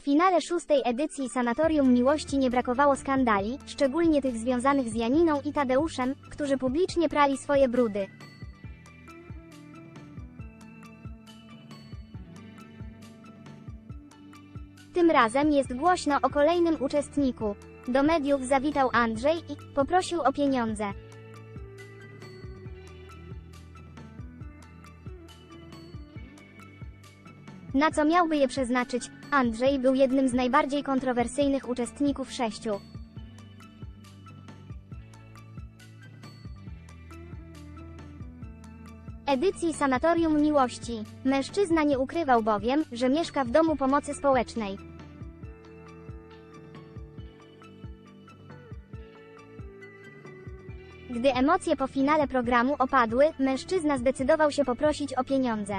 Po finale szóstej edycji Sanatorium Miłości nie brakowało skandali, szczególnie tych związanych z Janiną i Tadeuszem, którzy publicznie prali swoje brudy. Tym razem jest głośno o kolejnym uczestniku. Do mediów zawitał Andrzej i poprosił o pieniądze. Na co miałby je przeznaczyć? Andrzej był jednym z najbardziej kontrowersyjnych uczestników sześciu. Edycji Sanatorium Miłości. Mężczyzna nie ukrywał bowiem, że mieszka w domu pomocy społecznej. Gdy emocje po finale programu opadły, mężczyzna zdecydował się poprosić o pieniądze.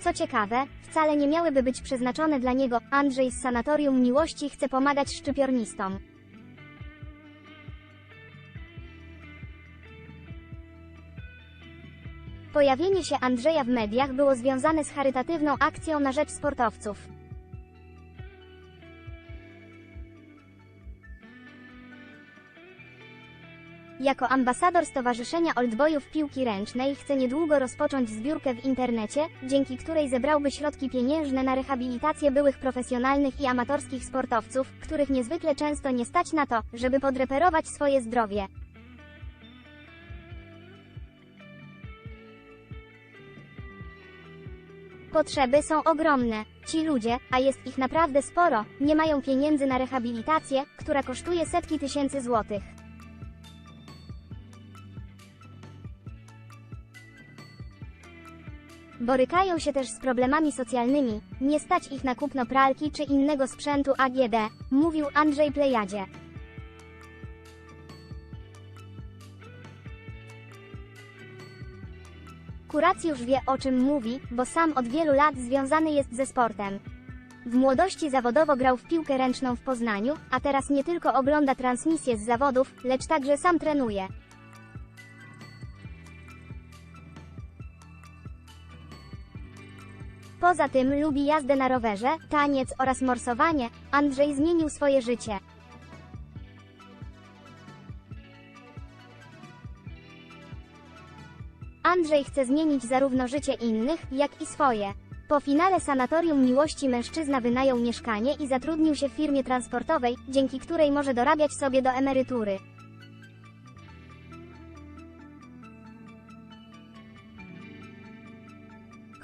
Co ciekawe, wcale nie miałyby być przeznaczone dla niego. Andrzej z Sanatorium Miłości chce pomagać szczypiornistom. Pojawienie się Andrzeja w mediach było związane z charytatywną akcją na rzecz sportowców. Jako ambasador Stowarzyszenia Oldboyów Piłki Ręcznej chce niedługo rozpocząć zbiórkę w internecie, dzięki której zebrałby środki pieniężne na rehabilitację byłych profesjonalnych i amatorskich sportowców, których niezwykle często nie stać na to, żeby podreperować swoje zdrowie. Potrzeby są ogromne. Ci ludzie, a jest ich naprawdę sporo, nie mają pieniędzy na rehabilitację, która kosztuje setki tysięcy złotych. Borykają się też z problemami socjalnymi, nie stać ich na kupno pralki czy innego sprzętu AGD, mówił Andrzej Plejadzie. Kuracjusz wie o czym mówi, bo sam od wielu lat związany jest ze sportem. W młodości zawodowo grał w piłkę ręczną w Poznaniu, a teraz nie tylko ogląda transmisje z zawodów, lecz także sam trenuje. Poza tym lubi jazdę na rowerze, taniec oraz morsowanie. Andrzej zmienił swoje życie. Andrzej chce zmienić zarówno życie innych, jak i swoje. Po finale Sanatorium Miłości mężczyzna wynajął mieszkanie i zatrudnił się w firmie transportowej, dzięki której może dorabiać sobie do emerytury.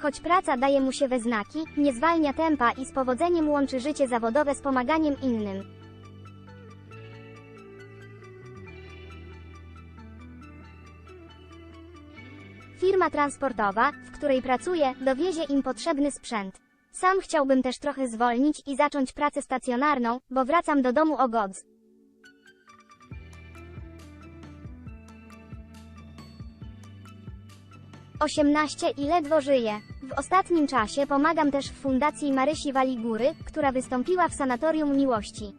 Choć praca daje mu się we znaki, nie zwalnia tempa i z powodzeniem łączy życie zawodowe z pomaganiem innym. Firma transportowa, w której pracuje, dowiezie im potrzebny sprzęt. Sam chciałbym też trochę zwolnić i zacząć pracę stacjonarną, bo wracam do domu o godz. Osiemnaście i ledwo żyję. W ostatnim czasie pomagam też w Fundacji Marysi Waligury, która wystąpiła w Sanatorium Miłości.